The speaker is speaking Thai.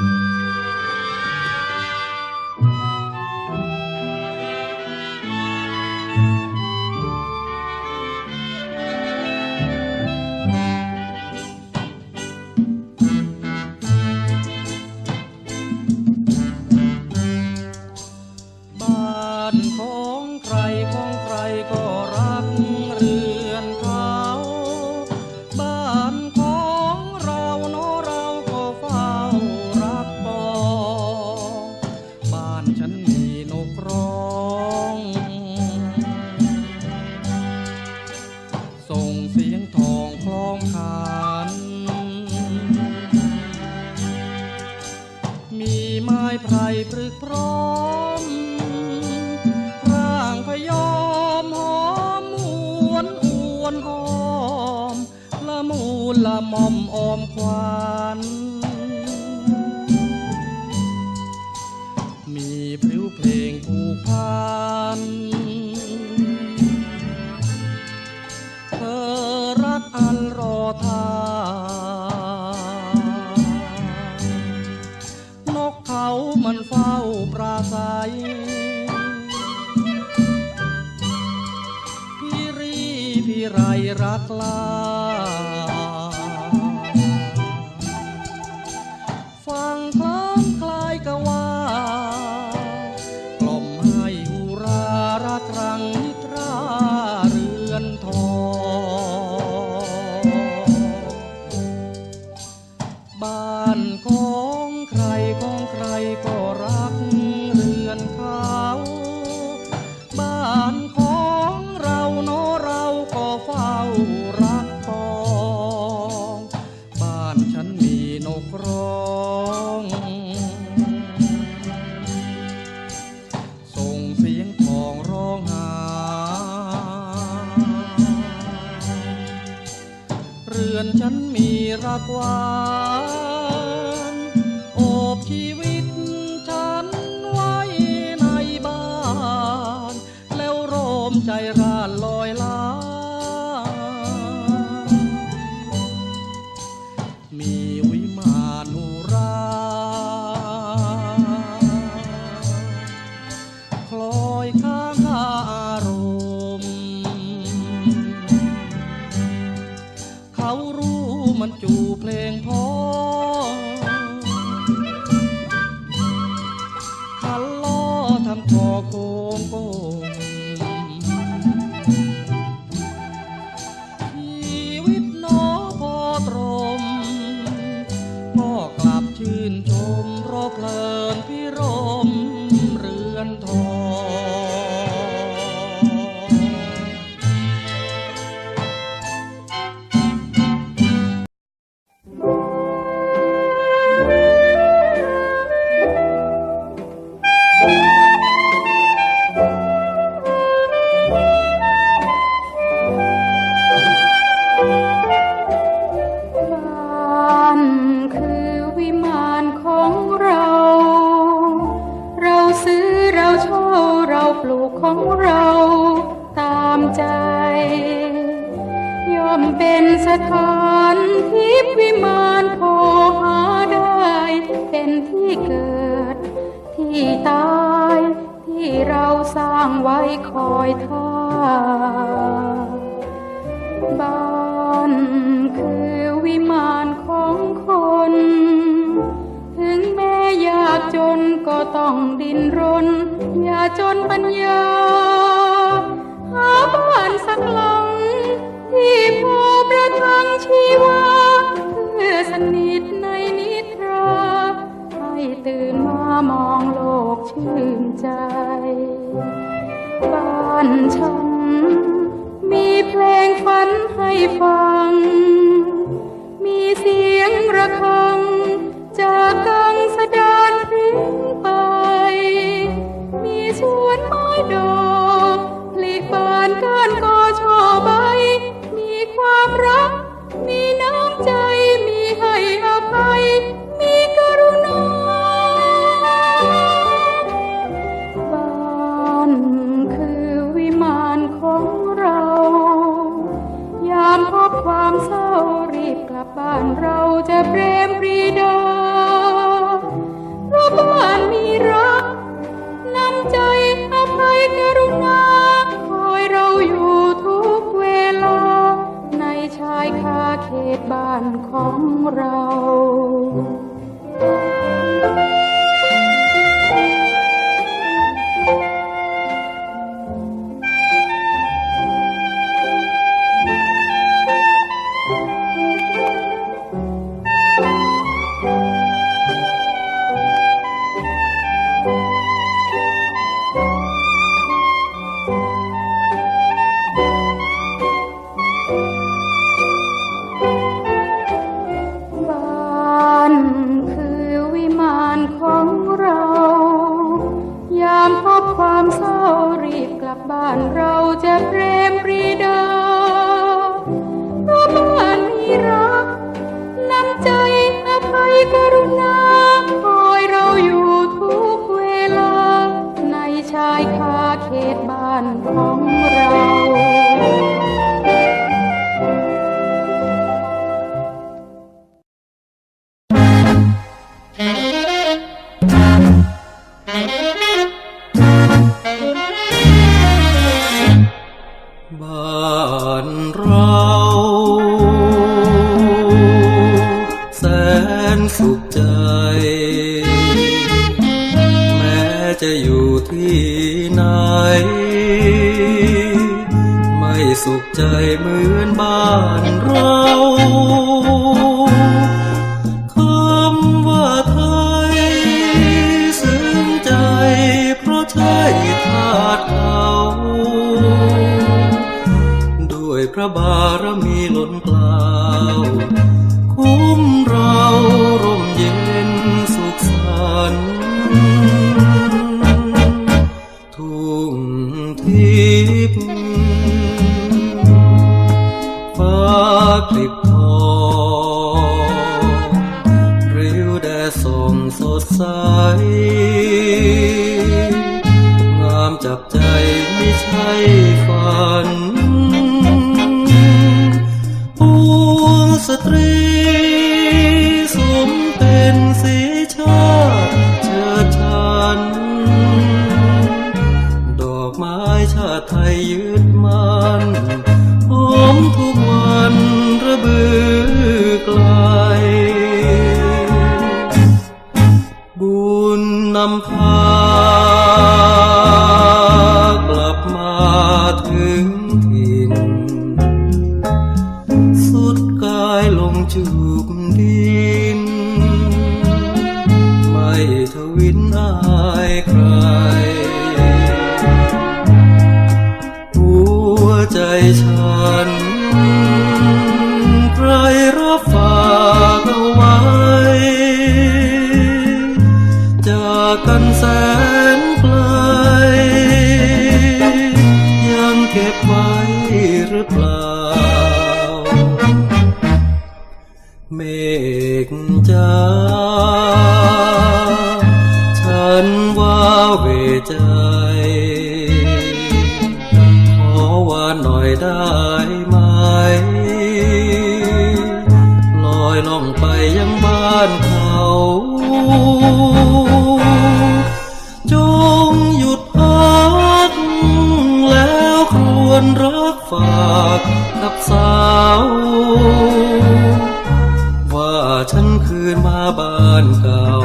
บ้ ละม่อมออมควันมีพริ้วเพลงผูกพันเธอรักอันรอทา บ้านของใครของใครก็รักเรือนเขาบ้านของเราเนอะเราก็เฝ้ารักปองบ้านฉันมีนกร้องส่งเสียงของร้องหา เรือนฉันมีรักหว ใจร่านลอยล้ามีวิมานอุรา คลอยข้างคาอารมณ์เขารู้มันจูเพลงพอ ที่เกิด ที่ตายที่เราสร้างไว้คอยท่าบ้านคือวิมานของคน ถึงแม้ยากจนก็ต้องดิ้นรน อย่าจนปัญญา หาบ้านสักหลัง ที่พอประทังชีวาเพื่อสนิทในนิทราให้ ตื่นมามองโลกชื่นใจ บ้านฉัน มีเพลงฝันให้ฟัง มีเสียงระฆัง จากกังสดานพริ้งไป มีสวนไม้ดอก บความเศร้ารีบกลับบ้านเราจะเปรมปรีดาเพราะบ้านมีรักนำใจอภัยกรุณาคอยเราอยู่ทุกเวลา ในชายคาเขตบ้านของเราานเราจะเพรมปรีดาเพราะบ้านมีรักน้ำใจอภัยกรุณาคอยเราอยู่ทุกเวลา ในชายคาเขตบ้านของเรา บ้านเราแสนสุขใจ แม้จะอยู่ที่ไหน ไม่สุขใจเหมือนบ้านเรา ส่องสดใส งามจับใจไม่ใช่ฝัน ใจฉัน ใครรับฝากเอาไว้ จากกันแสนไกล ยังเก็บไว้หรือเปล่า เมฆจ้า ลอยล่องไปยังบ้านเขาจงหยุดพักแล้วครวญรักฝากกับสาว ว่าฉันคืนมาบ้านเก่า